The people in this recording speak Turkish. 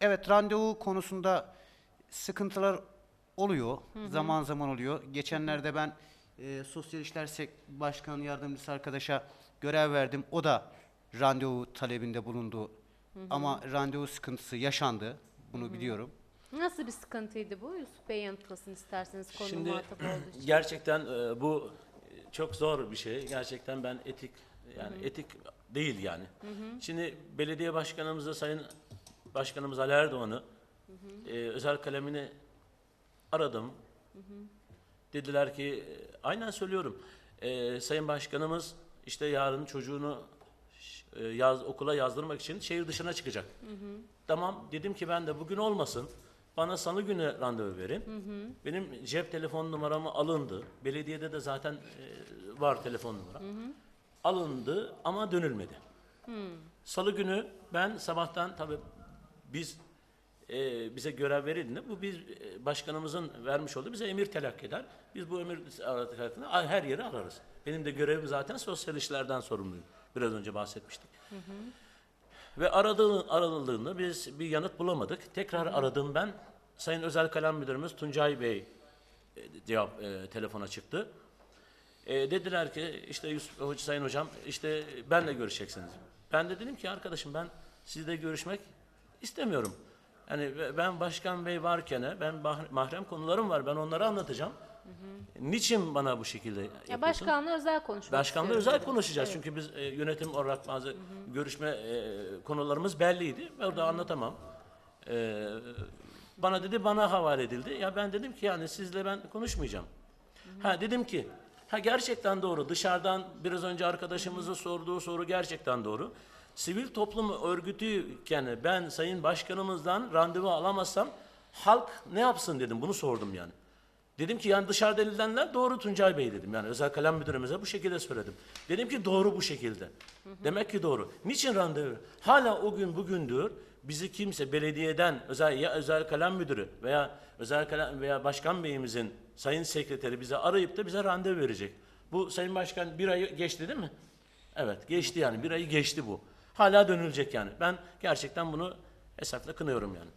evet randevu konusunda sıkıntılar oluyor. Zaman zaman oluyor. Geçenlerde ben e, Sosyal İşler Sek- Başkan Yardımcısı arkadaşa görev verdim. O da randevu talebinde bulundu. Ama randevu sıkıntısı yaşandı. Bunu biliyorum. Nasıl bir sıkıntıydı bu? Yusuf Bey yanıtlasın isterseniz konu Şimdi muhatap olduğu için. gerçekten e, bu çok zor bir şey. Gerçekten ben etik yani etik değil yani. Şimdi belediye başkanımızla Sayın Başkanımız Ali Erdoğan'ı e, özel kalemini aradım. Dediler ki e, aynen söylüyorum. E, Sayın Başkanımız işte yarın çocuğunu e, yaz, okula yazdırmak için şehir dışına çıkacak. Tamam dedim ki ben de bugün olmasın. Bana salı günü randevu verin. Benim cep telefon numaramı alındı. Belediyede de zaten e, var telefon numaram. Alındı ama dönülmedi. Salı günü ben sabahtan tabii biz e, bize görev verildi. Bu biz e, başkanımızın vermiş olduğu bize emir telakki eder. Biz bu emir telakkini her yeri ararız. Benim de görevim zaten sosyal işlerden sorumluyum. Biraz önce bahsetmiştik. Ve aradığı, aradığında biz bir yanıt bulamadık. Tekrar aradım ben. Sayın Özel Kalem Müdürümüz Tuncay Bey e, cevap e, telefona çıktı. E, dediler ki işte Yusuf Hoca, Sayın Hocam işte benle görüşeceksiniz. Ben de dedim ki arkadaşım ben sizle görüşmek istemiyorum. Yani ben Başkan Bey varken ben mahrem konularım var ben onları anlatacağım. Niçin bana bu şekilde Ya yapıyorsun? başkanla özel konuşmak Başkanla özel konuşacağız Evet. çünkü biz e, yönetim olarak bazı görüşme e, konularımız belliydi. Orada anlatamam. E, bana dedi bana havale edildi. Ya ben dedim ki yani sizle ben konuşmayacağım. Ha dedim ki ha gerçekten doğru. Dışarıdan biraz önce arkadaşımızın sorduğu soru gerçekten doğru. Sivil toplum örgütüyken ben sayın başkanımızdan randevu alamazsam halk ne yapsın dedim. Bunu sordum yani. Dedim ki yani dışarıda edilenler doğru Tuncay Bey dedim. Yani özel kalem müdürümüze bu şekilde söyledim. Dedim ki doğru bu şekilde. Demek ki doğru. Niçin randevu? Hala o gün bugündür bizi kimse belediyeden özel ya özel kalem müdürü veya özel kalem veya başkan beyimizin sayın sekreteri bize arayıp da bize randevu verecek. Bu sayın başkan bir ayı geçti değil mi? Evet geçti yani bir ayı geçti bu. Hala dönülecek yani. Ben gerçekten bunu esasla kınıyorum yani.